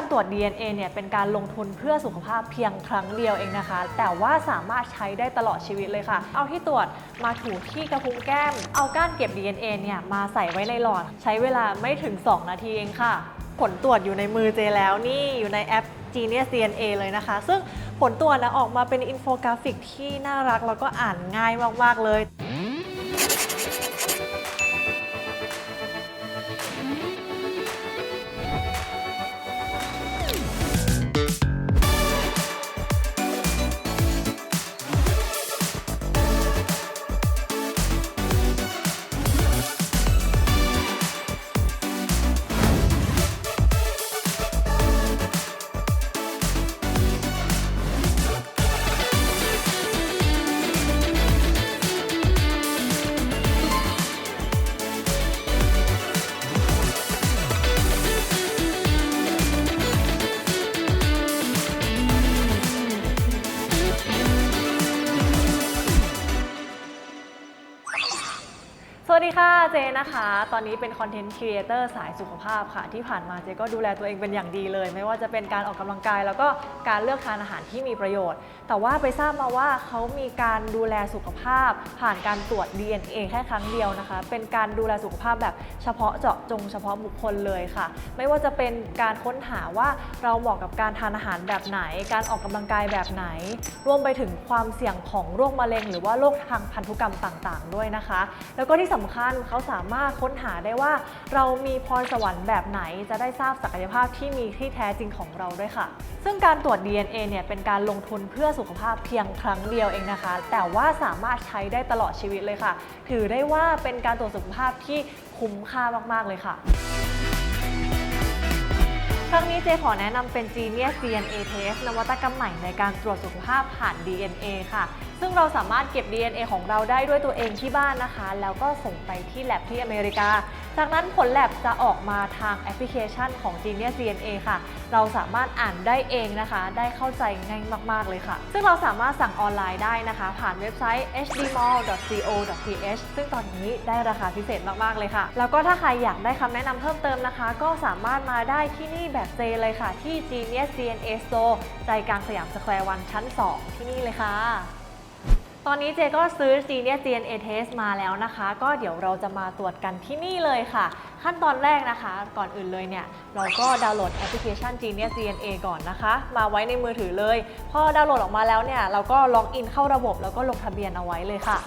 การตรวจ DNA เนี่ยเป็นการลงทุนเพื่อสุขภาพเพียงครั้งเดียวเองนะคะ แต่ว่าสามารถใช้ได้ตลอดชีวิตเลยค่ะ เอาที่ตรวจมาถูที่กระพุ้งแก้ม เอาก้านเก็บ DNA เนี่ยมาใส่ไว้ในหลอด ใช้เวลาไม่ถึง 2 นาทีเองค่ะ ผลตรวจอยู่ในมือเจแล้วนี่อยู่ในแอป Genius DNA เลยนะคะ ซึ่งผลตรวจนะออกมาเป็นอินโฟกราฟิกที่น่ารักแล้วก็อ่านง่ายมากๆเลย วัสดีค่ะเจนะคะ ตอนนี้เป็นคอนเทนต์ครีเอเตอร์สายสุขภาพค่ะ ที่ผ่านมาเจก็ดูแลตัวเองเป็นอย่างดีเลย ไม่ว่าจะเป็นการออกกำลังกาย แล้วก็การเลือกทานอาหารที่มีประโยชน์ แต่ว่าไปทราบมาว่าเขามีการดูแลสุขภาพ ผ่านการตรวจ DNA แค่ครั้งเดียวนะคะ เป็นการดูแลสุขภาพแบบเฉพาะเจาะจงเฉพาะบุคคลเลยค่ะ ไม่ว่าจะเป็นการค้นหาว่าเราเหมาะกับการทานอาหารแบบไหน การออกกำลังกายแบบไหน รวมไปถึงความเสี่ยงของโรคมะเร็ง หรือว่าโรคทางพันธุกรรมต่าง ๆ ด้วยนะคะ แล้วก็ที่สำคัญเขาสามารถค้นหาได้ว่า เรามีพรสวรรค์แบบไหนจะได้ทราบศักยภาพที่มีที่แท้จริงของเราด้วยค่ะ ซึ่งการตรวจ DNA เนี่ยเป็นการลงทุนเพื่อสุขภาพเพียงครั้งเดียวเองนะคะ แต่ว่าสามารถใช้ได้ตลอดชีวิตเลยค่ะ ถือได้ว่าเป็นการตรวจสุขภาพที่คุ้มค่ามาก ๆ เลยค่ะ ครั้งนี้เจขอแนะนำเป็น Genius DNA Test นวัตกรรมใหม่ในการตรวจสุขภาพผ่าน DNA ค่ะ ซึ่งเราสามารถเก็บ DNA ของเราได้ด้วยตัวเองที่บ้านนะคะ แล้วก็ส่งไปที่แลบที่อเมริกา จากนั้นผลแลบจะออกมาทางแอปพลิเคชันของ Genius DNA ค่ะ เราสามารถอ่านได้เองนะคะ ได้เข้าใจง่ายมาก ๆ เลยค่ะ ซึ่งเราสามารถสั่งออนไลน์ได้นะคะ ผ่านเว็บไซต์ hdmall.co.th ซึ่งตอนนี้ได้ราคาพิเศษมาก ๆ เลยค่ะ แล้วก็ถ้าใครอยากได้คำแนะนำเพิ่มเติมนะคะ ก็สามารถมาได้ที่นี่แบบเจเลยค่ะ ที่ Genius DNA Store ใจกลางสยามสแควร์วันชั้น 2 ที่นี่เลยค่ะ ตอนนี้เจก็ซื้อ Genius DNA Test มาแล้วนะคะ ก็เดี๋ยวเราจะมาตรวจกันที่นี่เลยค่ะ ขั้นตอนแรกนะคะ ก่อนอื่นเลยเนี่ย เราก็ดาวน์โหลดแอปพลิเคชัน Genius DNA ก่อนนะคะ มาไว้ในมือถือเลย พอดาวน์โหลดออกมาแล้วเนี่ย เราก็ล็อกอินเข้าระบบแล้วก็ลงทะเบียนเอาไว้เลยค่ะ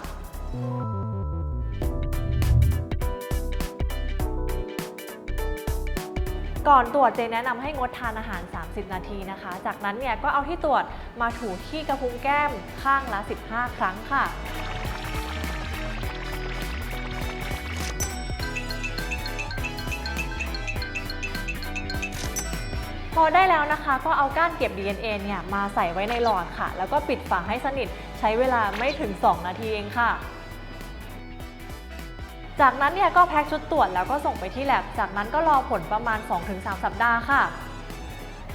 ก่อนตรวจเจแนะนำให้งดทานอาหาร 30 นาทีนะคะ จากนั้นเนี่ยก็เอาที่ตรวจมาถูที่กระพุ้งแก้มข้างละ 15 ครั้งค่ะพอได้แล้วนะคะก็เอาก้านเก็บ DNA เนี่ยมาใส่ไว้ในหลอดค่ะ แล้วก็ปิดฝาให้สนิทใช้เวลาไม่ถึง 2 นาทีเองค่ะ จากนั้นเนี่ยก็แพ็คชุดตรวจแล้วก็ส่งไปที่แลบ จากนั้นก็รอผลประมาณ 2-3 สัปดาห์ค่ะ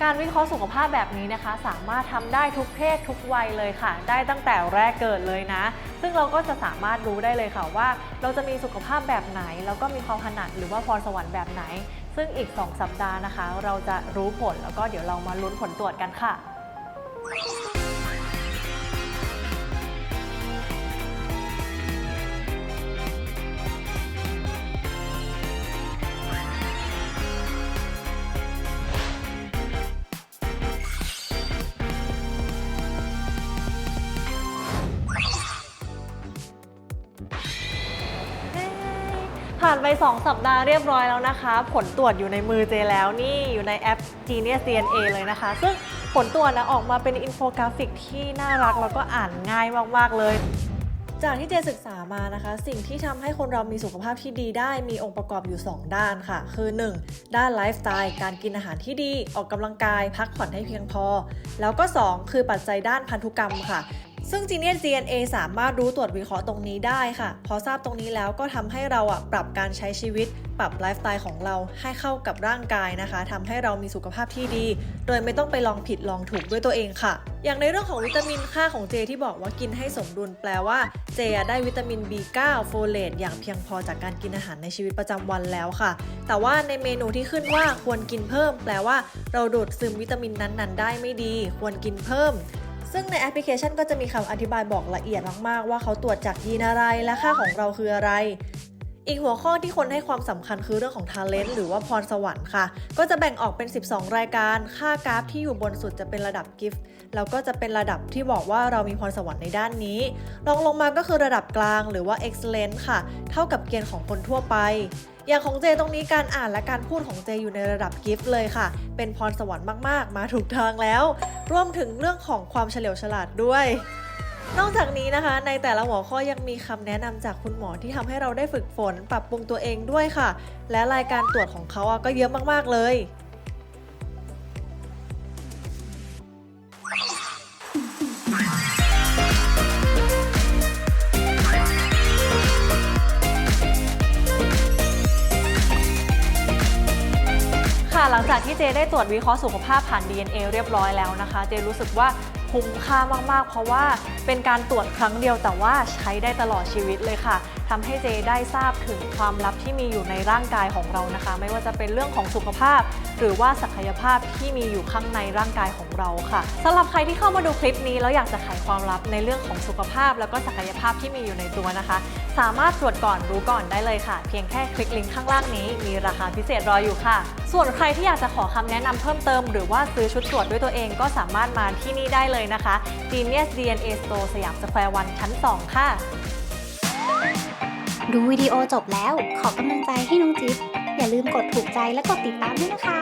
การวิเคราะห์สุขภาพแบบนี้นะคะ สามารถทำได้ทุกเพศทุกวัยเลยค่ะ ได้ตั้งแต่แรกเกิดเลยนะ ซึ่งเราก็จะสามารถรู้ได้เลยค่ะว่า เราจะมีสุขภาพแบบไหน แล้วก็มีความถนัดหรือว่าพรสวรรค์แบบไหน ซึ่งอีก 2 สัปดาห์นะคะ เราจะรู้ผลแล้วก็เดี๋ยวเรามาลุ้นผลตรวจกันค่ะ ผ่านไป 2 สัปดาห์เรียบร้อยแล้วนะคะ ผลตรวจอยู่ในมือเจแล้วนี่อยู่ในแอป Genius DNA เลยนะคะ ซึ่งผลตรวจนะออกมาเป็นอินโฟกราฟิกที่น่ารักแล้วก็อ่านง่ายมากๆเลยจากที่เจศึกษามานะคะ สิ่งที่ทำให้คนเรามีสุขภาพที่ดีได้มีองค์ประกอบอยู่ 2 ด้านค่ะ คือ 1. ด้านไลฟ์สไตล์การกินอาหารที่ดี ออกกำลังกาย พักผ่อนให้เพียงพอ แล้วก็ 2 คือปัจจัยด้านพันธุกรรมค่ะ ซึ่ง Genius DNA สามารถรู้ตรวจวิเคราะห์ตรงนี้ได้ค่ะ พอทราบตรงนี้แล้วก็ทำให้เราอะปรับการใช้ชีวิต ปรับไลฟ์สไตล์ของเราให้เข้ากับร่างกายนะคะทำให้เรามีสุขภาพที่ดี โดยไม่ต้องไปลองผิดลองถูกด้วยตัวเองค่ะ อย่างในเรื่องของวิตามินค่าของเจที่บอกว่ากินให้สมดุลแปลว่าเจได้วิตามิน B9 โฟเลตอย่างเพียงพอจากการกินอาหารในชีวิตประจำวันแล้วค่ะ แต่ว่าในเมนูที่ขึ้นว่าควรกินเพิ่ม แปลว่า เราดูดซึมวิตามินนั้นๆ ได้ไม่ดี ควรกินเพิ่ม ซึ่งในแอปพลิเคชันก็จะมีคำอธิบายบอกละเอียดมากๆ ว่าเขาตรวจจากยีนอะไรและค่าของเราคืออะไร อีกหัวข้อที่คนให้ความสำคัญคือเรื่องของ Talent หรือว่าพรสวรรค์ค่ะ ก็จะแบ่งออกเป็น 12 รายการ ค่ากราฟที่อยู่บนสุดจะเป็นระดับ Gift แล้วก็จะเป็นระดับที่บอกว่าเรามีพรสวรรค์ในด้านนี้รองลงมาก็คือระดับกลางหรือว่า Excellent ค่ะ เท่ากับเกณฑ์ของคนทั่วไปอย่างของเจตรงนี้การอ่านและการพูดของเจอยู่ในระดับกิฟต์เลยค่ะ เป็นพรสวรรค์มาก ๆ มาถูกทางแล้ว รวมถึงเรื่องของความเฉลียวฉลาดด้วย นอกจากนี้นะคะ ในแต่ละหัวข้อยังมีคำแนะนำจากคุณหมอที่ทำให้เราได้ฝึกฝน ปรับปรุงตัวเองด้วยค่ะ และรายการตรวจของเขาอะก็เยอะมากๆเลยค่ะหลังจากที่เจได้ตรวจวิเคราะห์สุขภาพผ่าน DNA เรียบร้อยแล้วนะคะ เจรู้สึกว่า คุ้มค่ามากๆ เพราะว่าเป็นการตรวจครั้งเดียวแต่ว่าใช้ได้ตลอดชีวิตเลยค่ะ ทำให้เจได้ทราบถึงความลับที่มีอยู่ในร่างกายของเรานะคะ ไม่ว่าจะเป็นเรื่องของสุขภาพ หรือว่าศักยภาพที่มีอยู่ข้างในร่างกายของเราค่ะสำหรับใครที่เข้ามาดูคลิปนี้แล้วอยากจะไขความลับในเรื่องของสุขภาพ แล้วก็ศักยภาพที่มีอยู่ในตัวนะคะ สามารถตรวจก่อนรู้ก่อนได้เลยค่ะ เพียงแค่คลิกลิงก์ข้างล่างนี้มีราคาพิเศษรออยู่ค่ะ ส่วนใครที่อยากจะขอคำแนะนำเพิ่มเติม หรือว่าซื้อชุดตรวจด้วยตัวเองก็สามารถมาที่นี่ได้เลยนะคะ Genius DNA Store สยามสแควร์วันชั้น 2 ค่ะ ดูวิดีโอจบแล้ว ขอกำลังใจให้น้องจิ๊บอย่าลืมกดถูกใจและกดติดตามด้วยนะคะ